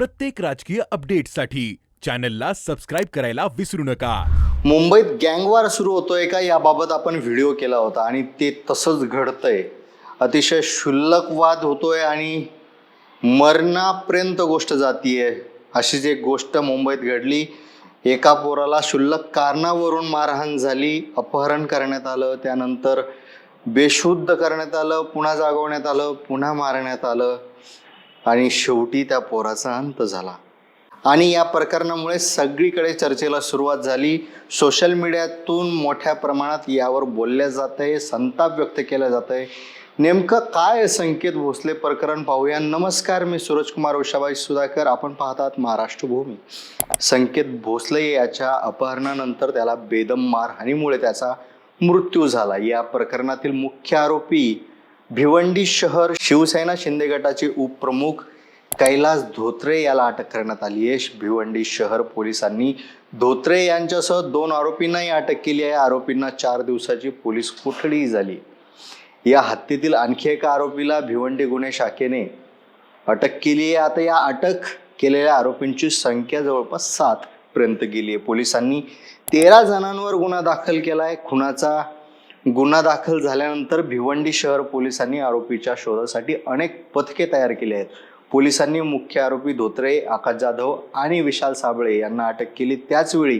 प्रत्येक राजकीय अपडेटसाठी चॅनलला सबस्क्राईब करायला विसरू नका. मुंबईत गँगवार सुरू होतोय का? याबाबत आपण व्हिडिओ केला होता आणि ते तसंच घडतंय. अतिशय क्षुल्लकवाद होतोय आणि मरणापर्यंत गोष्ट जातीये. अशीच एक गोष्ट मुंबईत घडली एका पोराला क्षुल्लक कारणावरून मारहाण झाली अपहरण करण्यात आलं त्यानंतर बेशुद्ध करण्यात आलं पुन्हा जागवण्यात आलं पुन्हा मारण्यात आलं. आणि शेवटी त्या पोराचा अंत झाला. आणि या प्रकरणामुळे सगळीकडे चर्चेला सुरुवात झाली. सोशल मीडियातून मोठ्या प्रमाणात यावर बोलल्या जात आहे संताप व्यक्त केला जात आहे नेमकं काय आहे संकेत भोसले प्रकरण पाहूया. नमस्कार मी सूरजकुमार उषाबाई सुधाकर. आपण पाहतात महाराष्ट्र भूमी संकेत भोसले याच्या अपहरणानंतर त्याला बेदम मारहाणीमुळे त्याचा मृत्यू झाला. या प्रकरणातील मुख्य आरोपी भिवंडी शहर शिवसेना शिंदे गटाचे उपप्रमुख कैलास धोत्रे याला अटक करण्यात आली आहे. भिवंडी शहर पोलिसांनी धोत्रे यांच्यासह दोन आरोपींनाही अटक केली आहे. आरोपींना चार दिवसाची पोलीस कोठडी झाली. या हत्येतील आणखी एका आरोपीला भिवंडी गुन्हे शाखेने अटक केली आहे. आता या अटक केलेल्या आरोपींची संख्या जवळपास सात पर्यंत गेली आहे. पोलिसांनी तेरा जणांवर गुन्हा दाखल केला आहे. खुनाचा गुन्हा दाखल झाल्यानंतर भिवंडी शहर पोलिसांनी आरोपीच्या शोधासाठी अनेक पथके तयार केली आहेत. पोलिसांनी मुख्य आरोपी धोत्रे आकाश जाधव आणि विशाल साबळे यांना अटक केली. त्याचवेळी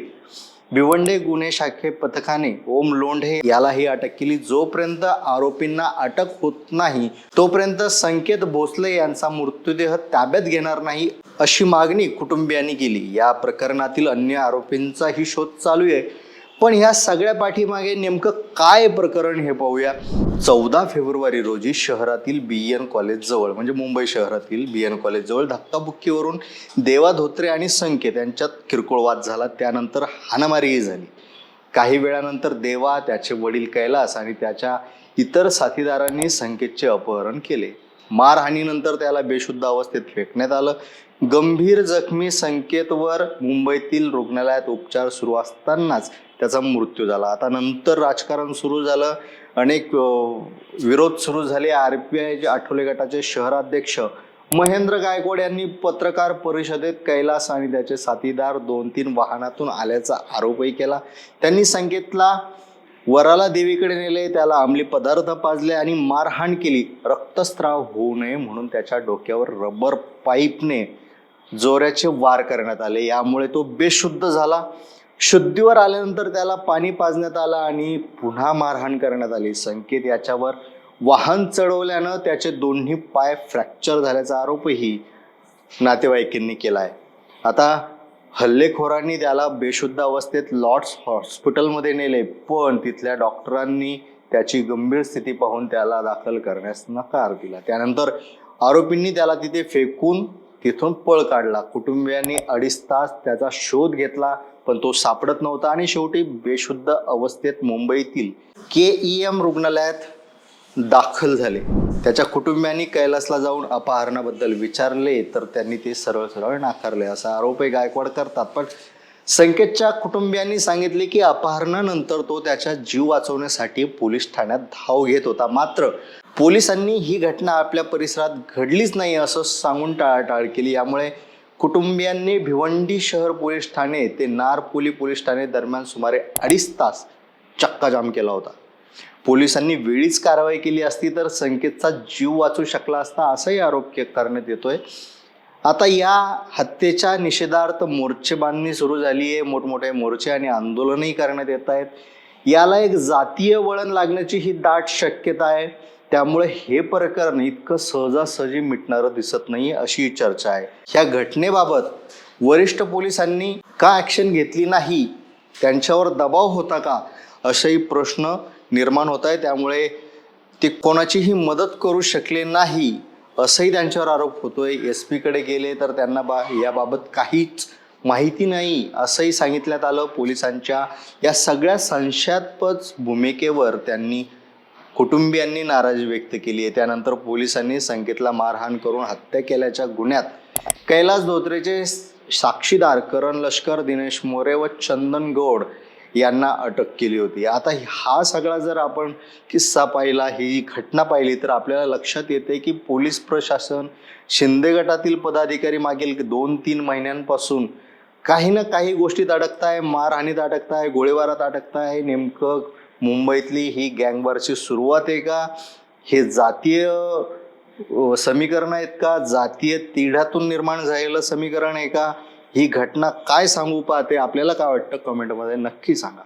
भिवंडे गुन्हे शाखे पथकाने ओम लोंढे यालाही अटक केली. जोपर्यंत आरोपींना अटक होत नाही तोपर्यंत संकेत भोसले यांचा मृत्यूदेह ताब्यात घेणार नाही अशी मागणी कुटुंबियांनी केली. या प्रकरणातील अन्य आरोपींचाही शोध चालू आहे. पण ह्या सगळ्या पाठीमागे नेमकं काय प्रकरण हे पाहूया. चौदा फेब्रुवारी रोजी शहरातील बी एन कॉलेज जवळ म्हणजे मुंबई शहरातील बी एन कॉलेज जवळ धक्काबुक्कीवरून देवा धोत्रे आणि संकेत यांच्यात किरकोळ वाद झाला. त्यानंतर हाणामारीही झाली. काही वेळानंतर देवा त्याचे वडील कैलास आणि त्याच्या इतर साथीदारांनी संकेतचे अपहरण केले. मारहाणीनंतर त्याला बेशुद्ध अवस्थेत फेकण्यात आलं. गंभीर जखमी संकेतवर मुंबईतील रुग्णालयात उपचार सुरू असतानाच त्याचा मृत्यू झाला. आता नंतर राजकारण सुरू झालं. अनेक विरोध सुरू झाले. आर पी आयचे आठवले गटाचे शहराध्यक्ष महेंद्र गायकवाड यांनी पत्रकार परिषदेत कैलास आणि त्याचे साथीदार दोन तीन वाहनातून आल्याचा आरोपही केला. त्यांनी संकेतला वराला देवीकडे नेले त्याला अंमली पदार्थ पाजले आणि मारहाण केली. रक्तस्राव होऊ नये म्हणून त्याच्या डोक्यावर रबर पाईपने जोऱ्याचे वार करण्यात आले. यामुळे तो बेशुद्ध झाला. शुद्धीवर आल्यानंतर त्याला पाणी पाजण्यात आलं आणि पुन्हा मारहाण करण्यात आली. संकेत याच्यावर वाहन चढवल्यानं त्याचे दोन्ही पाय फ्रॅक्चर झाल्याचा आरोपही नातेवाईकांनी केला आहे आता हल्लेखोरांनी त्याला बेशुद्ध अवस्थेत लॉर्ड्स हॉस्पिटलमध्ये नेले पण तिथल्या डॉक्टरांनी त्याची गंभीर स्थिती पाहून त्याला दाखल करण्यास नकार दिला. त्यानंतर आरोपींनी त्याला तिथे फेकून तिथून पळ काढला. कुटुंबियांनी अडीच तास त्याचा शोध घेतला पण तो सापडत नव्हता आणि शेवटी बेशुद्ध अवस्थेत मुंबईतील के ई एम रुग्णालयात दाखल झाले. त्याच्या कुटुंबियांनी कैलासला जाऊन अपहरणाबद्दल विचारले तर त्यांनी ते सरळ सरळ नाकारले. असा आरोपही गायकवाड करतात पण संकेतच्या कुटुंबियांनी सांगितले की अपहरणानंतर तो त्याच्या जीव वाचवण्यासाठी पोलीस ठाण्यात धाव घेत होता. मात्र पोलिसांनी ही घटना आपल्या परिसरात घडलीच नाही असं सांगून टाळाटाळ केली. यामुळे कुटुंबियांनी भिवंडी शहर पोलीस ठाणे ते नारपोली पोलीस ठाणे दरम्यान सुमारे अडीच तास चक्काजाम केला होता. पोलिसांनी वेळीच कारवाई केली असती तर संकेतचा जीव वाचू शकला असता असाही आरोप करण्यात येतोय. आता या हत्येच्या निषेधार्थ मोर्चे बांधणी सुरू झाली आहे. मोठमोठे मोर्चे आणि आंदोलनही करण्यात येत आहेत. याला एक जातीय वळण लागण्याची ही दाट शक्यता आहे. त्यामुळे हे प्रकरण इतकं सहजासहजी मिटणारं दिसत नाही अशी चर्चा आहे. ह्या घटनेबाबत वरिष्ठ पोलिसांनी का ॲक्शन घेतली नाही? त्यांच्यावर दबाव होता का? असेही प्रश्न निर्माण होत आहे त्यामुळे ते कोणाचीही मदत करू शकले नाही. असंही त्यांच्यावर आरोप होतोय. एस पीकडे गेले तर त्यांना बा याबाबत काहीच माहिती नाही असंही सांगितण्यात आलं. पोलिसांच्या या सगळ्या संशयास्पद भूमिकेवर त्यांनी कुटुंबियांनी नाराजी व्यक्त केली आहे. त्यानंतर पोलिसांनी संकेतला मारहाण करून हत्या केल्याच्या गुन्ह्यात कैलास धोत्रेचे साक्षीदार करण लष्कर दिनेश मोरे व चंदन गौड यांना अटक केली होती. आता हा सगळा जर आपण किस्सा पाहिला ही घटना पाहिली तर आपल्याला लक्षात येते की पोलीस प्रशासन शिंदे गटातील पदाधिकारी मागील दोन तीन महिन्यांपासून काही ना काही गोष्टीत अडकताय मारहाणीत अडकताय गोळीबारात अडकताय. नेमकं मुंबईतली ही गँगवारची सुरुवात आहे का? हे जातीय समीकरण आहेत का? जातीय तिढ्यातून निर्माण झालेलं समीकरण आहे का? ही घटना काय सांगू पाहते? आपल्याला काय वाटतं? कमेंटमध्ये नक्की सांगा.